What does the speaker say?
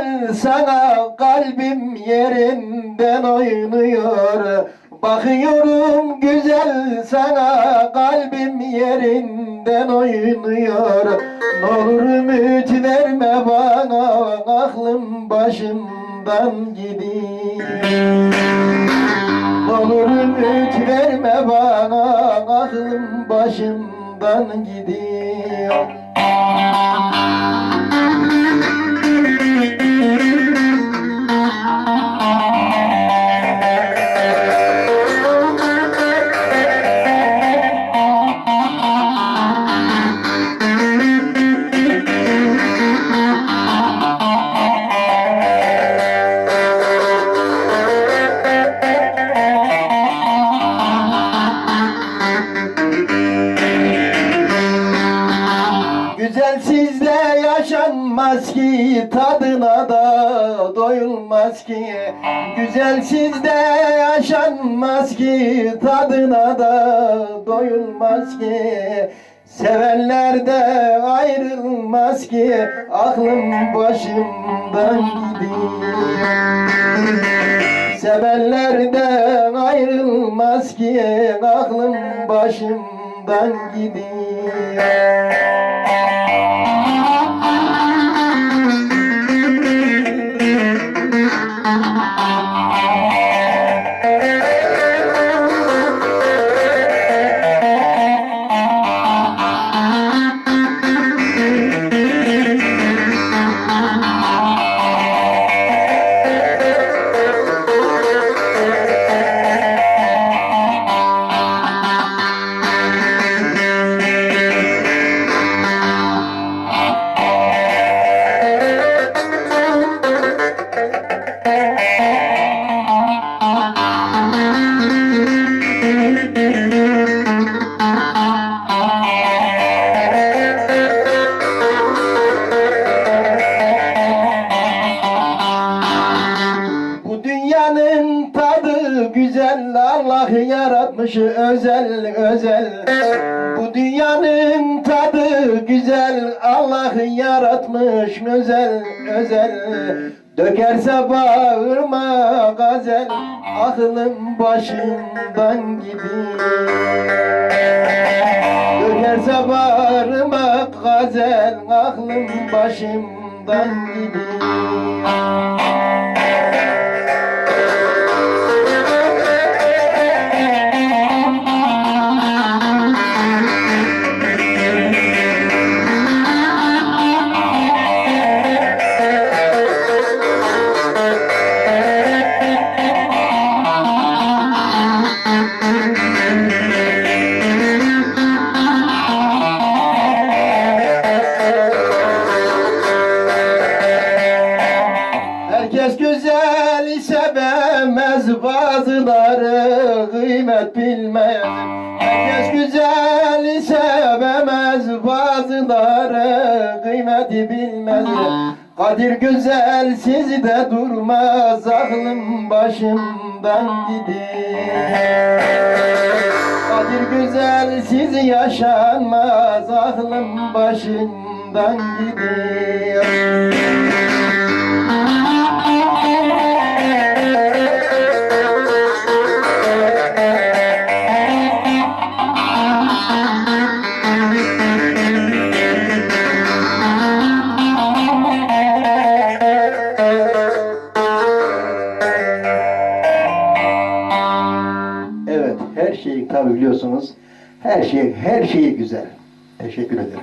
Güzel sana kalbim yerinden oynuyor. Bakıyorum güzel sana kalbim yerinden oynuyor. Ne olur ümit verme bana aklım başımdan gidiyor. Ne olur ümit verme bana aklım başımdan gidiyor yaşanmaz ki tadına da doyulmaz ki. Güzelsizle yaşanmaz ki tadına da doyulmaz ki. Sevenler de ayrılmaz ki aklım başımdan gidiyor. Sevenlerden ayrılmaz ki aklım başımdan gidiyor Bu Allah yaratmış özel özel. Bu dünyanın tadı güzel. Allah yaratmış özel özel. Dökerse bağırma gazel. Aklım başımdan gidiyor Dökerse bağırma gazel. Aklım başımdan gidiyor Herkes güzel sevemez bazıları kıymet bilmez. Herkes güzel sevemez bazıları kıymeti bilmez. Kadir güzel sizi de durmaz aklım başımdan gidiyor Kadir güzel sizi yaşanmaz aklım başımdan gidiyor her şey tabi biliyorsunuz. Her şey, her şeyi güzel. Teşekkür ederim.